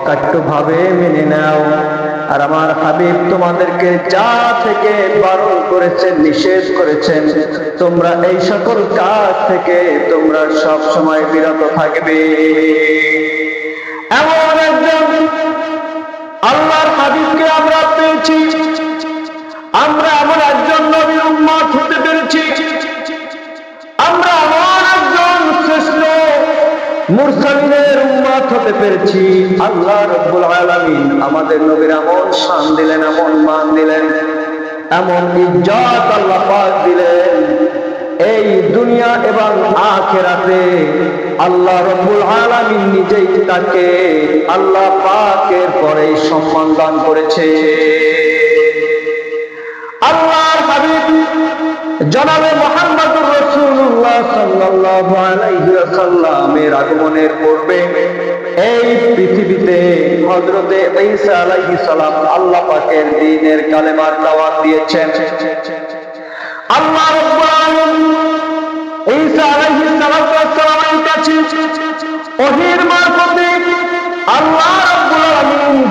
অকাট্য ভাবে মেনে নাও। আর আমার হাবিব তোমাদেরকে যা থেকে বারণ করেছেন, নিষেধ করেছেন, তোমরা এই সকল কাজ থেকে তোমরা সব সময় বিরত থাকবে। এমন একজন আল্লাহর হাবিবকে আমরা পেয়েছি। আমরা এমন একজন নবীর উম্মত আল্লাহ রব্বুল আলামিন মান আল্লাহ আল্লাহ নিজেই তাকে আল্লাহ পাকের পরে সম্মান দান করেছে। আল্লাহর হাবিব জনাবে মোহাম্মদুর রাসূলুল্লাহ সাল্লাল্লাহু আলাইহি আগমনের পূর্বে এই পৃথিবীতে সালাম আল্লাহ পাকের দ্বীনের কালেমার দাওয়াত দিয়েছেন। আল্লাহ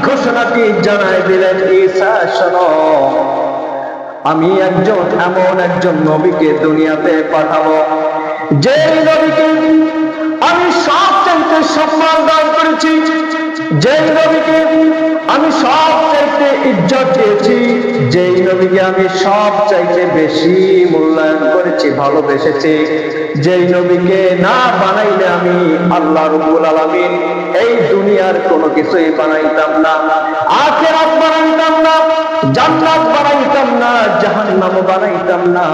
ঘোষণাটি দিলেন শোনো। আমি একজন, এমন একজন নবীকে দুনিয়াতে পাঠাবো। যে নবীকে আমি সব চাইতে সম্মান দান করেছি যে নবীকে আমি সব চাইতে ইজ্জত দিয়েছি, যেই নবীকে আমি সব চাইতে বেশি মূল্যায়ন করেছি, ভালোবেসেছি, যেই নবীকে না বানাইলে আমি আল্লাহ রব্বুল আলামিন এই দুনিয়ার কোনো কিছুই বানাইতাম না, আখেরাত বানাইতাম না। জান্নাত বানাইতাম না, জাহান্নাম বানাইতাম না।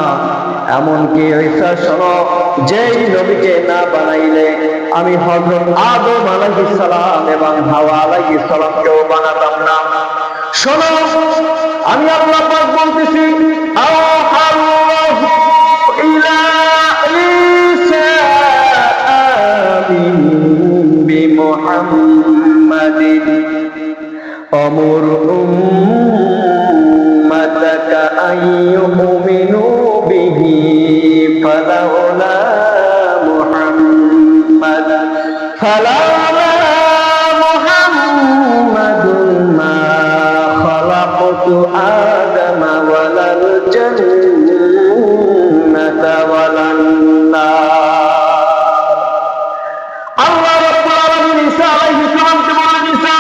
এমনকি ঈসা শোনো, যেই নবীকে না বানাইলে আমি হযরত আদম আলাইহিস সালাম এবং হাওয়া আলাইহিস সালামকেও বানাতাম না। শোনো, আমি আপনার পাক বলতেছি আওহাল্লাহু فلولا محمد فلولا محمد ما خلقت آدم ولا الجنة ولا النار আল্লাহ রাব্বুল আলামিন ঈসা আলাইহিস সালামকে বললেন ঈসা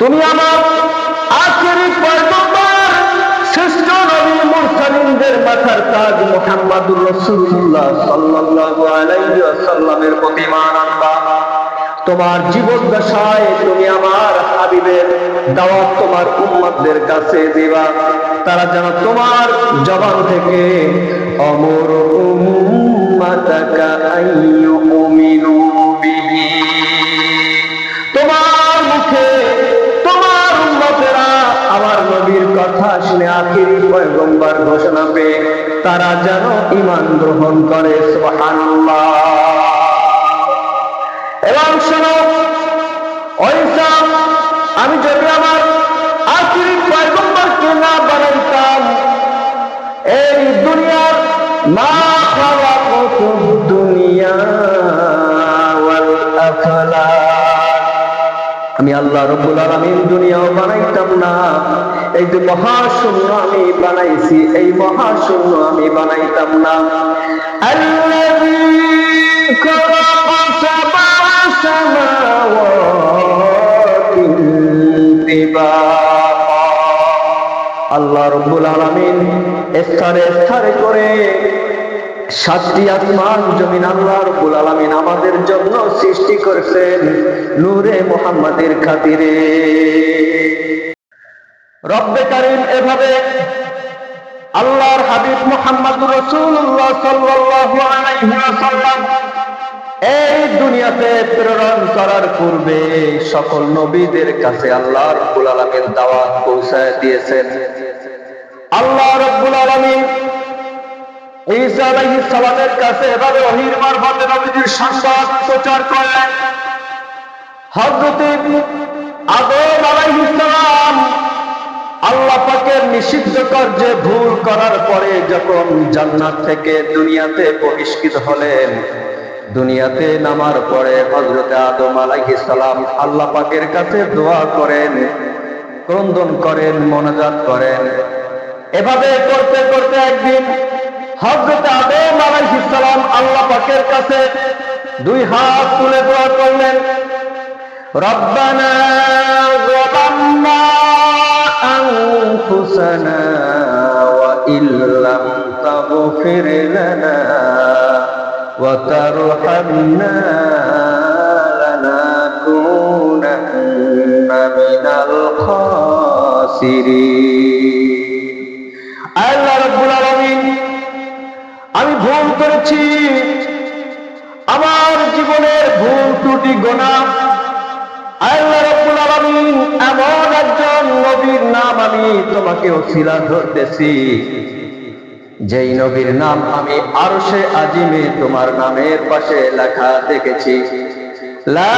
তুমি আমার মুরসালিনদের কাজ তাজ রসুল্লাহ সাল্লাল্লাহু আলাইহি ওয়াসাল্লামের প্রতি মান আনবা। তোমার জীবন দশায় তুমি আমার হাবিবের দাওয়াত তোমার উম্মতদের কাছে দিবা। তারা যেন তোমার জবান থেকে অমর উম্মাতাকা আইয়ুমিনু কথা শুনে আখিরি পয়গম্বর ঘোষণা পেয়ে তারা যেন ইমান গ্রহণ করে এবং শোনো আমি যদি আমার আখিরি পয়গম্বরকে না বানাইতাম, এই দুনিয়ার মা খালাকুতুদ দুনিয়া আমি আল্লাহ রব্বুল আলামিন দুনিয়াও বানাইতাম না। এই যে মহাশূন্য আমি বানাইছি, এই মহাশূন্য আমি বানাইতাম না। আল্লাহ রব্বুল আলামিন স্থানে স্থানে করে সাতটি আসমান জমিন আল্লাহ রব্বুল আলামিন আমাদের জন্য সৃষ্টি করেছেন নূরে মুহাম্মাদের খাতিরে। রব্বে কারিম এভাবে আল্লাহর হাবিব মুহাম্মদ রাসূলুল্লাহ সাল্লাল্লাহু আলাইহি ওয়াসাল্লাম এই দুনিয়াতে প্রেরণ করার পূর্বে সকল নবীদের কাছে আল্লাহ রব্বুল আলামিন দাওয়াত পৌঁছায় দিয়েছেন। আল্লাহ রব্বুল আলামিন হযরত আদম করার পরে যখন জান্নাত থেকে দুনিয়াতে বহিষ্কৃত হলেন, দুনিয়াতে নামার পরে হজরতে আদম আলাইহিস সালাম আল্লাহ পাকের কাছে দোয়া করেন, ক্রন্দন করেন, মনোজাত করেন। এভাবে করতে করতে একদিন হজরত আদম আলাইহিসসালাম আল্লাহ পাকের কাছে দুই হাত তুলে দোয়া করলেন, রব্বানা যালামনা আনফুসানা ওয়া ইল্লাম তাগফির লানা ওয়া তারহামনা লানাকুনান্না মিনাল খাসিরিন। ভুল করেছি। আমার জীবনের ভুল ত্রুটি, গোনা। এমন একজন নবীর নাম আমি তোমাকে ওসিলা ধরতেছি। যেই নবীর নাম আমি আরশে আজিমে তোমার নামের পাশে লেখা দেখেছি। লা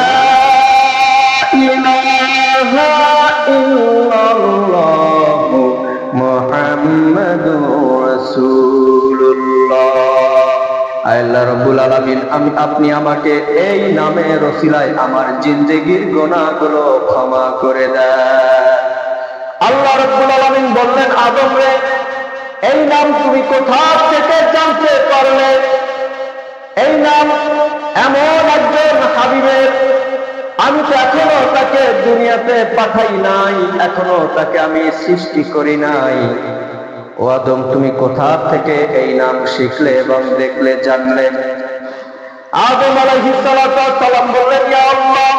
ইলাহা ইল্লাল্লাহ। আল্লাহ রব্বুল আমি, আপনি আমাকে এই নামে রসিলায় আমার জিন্দেগির গোনাগুলো ক্ষমা করে দেন। আল্লাহ রব্বুল আলামিন বললেন, আদম রে, এই নাম তুমি কোথা থেকে জানতে পারলে? এই নাম এমন একজন হাবিবের, আমি তো এখনও তাকে দুনিয়াতে পাঠাই নাই, এখনও তাকে আমি সৃষ্টি করি নাই। ও আদম, তুমি কোথা থেকে এই নাম শিখলে এবং দেখলে, জানলে? আদম আলাইহিস বললেন, ইয়া আল্লাহ,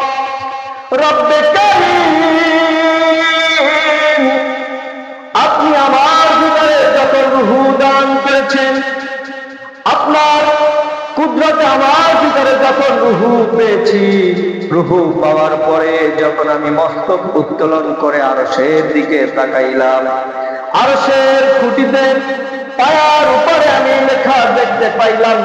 রব্বে কারীম, আপনি আমার ভিতরে যত রুহু দান করেছেন, আপনার কুদরতে আমার ভিতরে যখন রুহু পেয়েছি, রুহু পাওয়ার পরে যখন আমি মস্তক উত্তোলন করে আরশের দিকে তাকাইলাম, আরশের খুঁটিতে পায়ার উপরে আমি লেখা দেখতে পাইলাম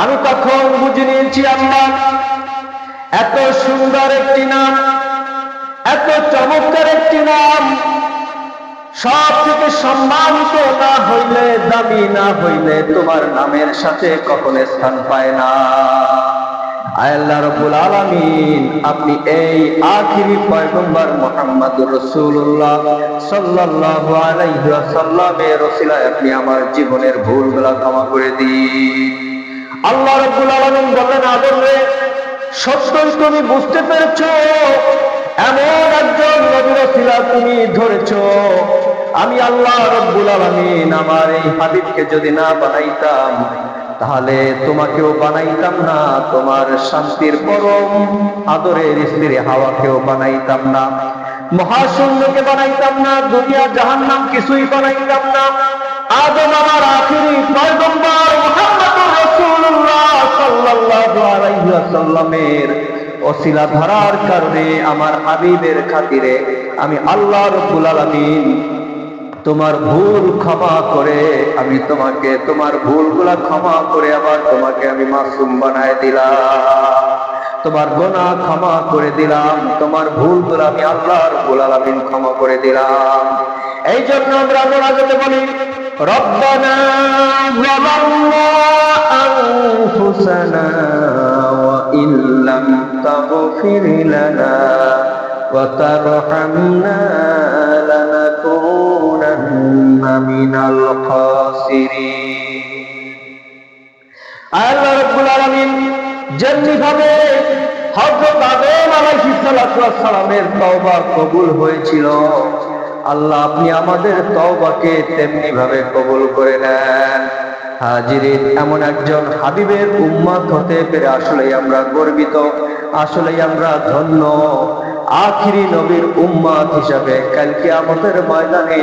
আমি তখন বুঝে নিয়েছি, আল্লাহ, এত সুন্দর একটি নাম, এত চমৎকার একটি নাম সব থেকে সম্মানিত না হইলে, দামি না হইলে তোমার নামের সাথে কখন স্থান পায় না। আল্লাহ রব্বুল আলামিন, আপনি এই আখিরি পয়গম্বর মুহাম্মদুর রাসূলুল্লাহ সাল্লাল্লাহু আলাইহি ওয়াসাল্লামের ওসিলায় আপনি আমার জীবনের ভুলগুলো ক্ষমা করে দিন। আল্লাহ রব্বুল আলামিন বললেন আদম রে, সত্যই তুমি বুঝতে পেরেছ, এমন একজন নবীর তুমি ধরেছ। আমি আল্লাহ রব্বুল আলামিন আমার এই হাবিবকে যদি না বানাইতাম, তাহলে তোমাকেও বানাইতাম না, তোমার শান্তির পরম আদরের স্ত্রী হাওয়াকেও বানাইতাম না, মহাশূন্যকে বানাইতাম না, দুনিয়া জাহান্নাম কিছুই বানাইতাম না। আদম আমার আখিরি পয়গম্বর মুহাম্মদুর রাসূলুল্লাহ সাল্লাল্লাহু আলাইহি ওয়াসাল্লামের ওসিলা ধরার কারণে আমার হাবিবের খাতিরে আমি আল্লাহ রব্বুল আলামিন তোমার ভুল ক্ষমা করে, আমি তোমাকে, তোমার ভুলগুলা ক্ষমা করে আবার তোমাকে আমি মাসুম বানায় দিলাম। তোমার গোনা ক্ষমা করে দিলাম, তোমার ভুলগুলো আমি আল্লাহ রব্বুল আলামিন ক্ষমা করে দিলাম। এই জন্য আমরা মোনাজাতে বলি, রব্বানা ইল্লাম কবুল হয়েছিল, আল্লাহ আপনি আমাদের তওবাকে তেমনি ভাবে কবুল করে নেন। হাজিরিন, এমন একজন হাবিবের উম্মাদ হতে পেরে আসলেই আমরা গর্বিত, আসলেই আমরা ধন্য। আখিরি নবীর উম্মাদ হিসাবে কালকে আমাদের ময়দানে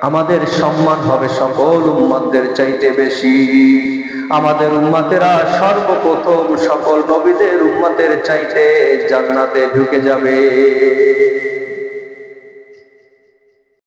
আমাদের সম্মান হবে সকল উম্মাদের চাইতে বেশি। আমাদের উম্মাতেরা সর্বপ্রথম সকল নবীদের উম্মাতের চাইতে জান্নাতে ঢুকে যাবে।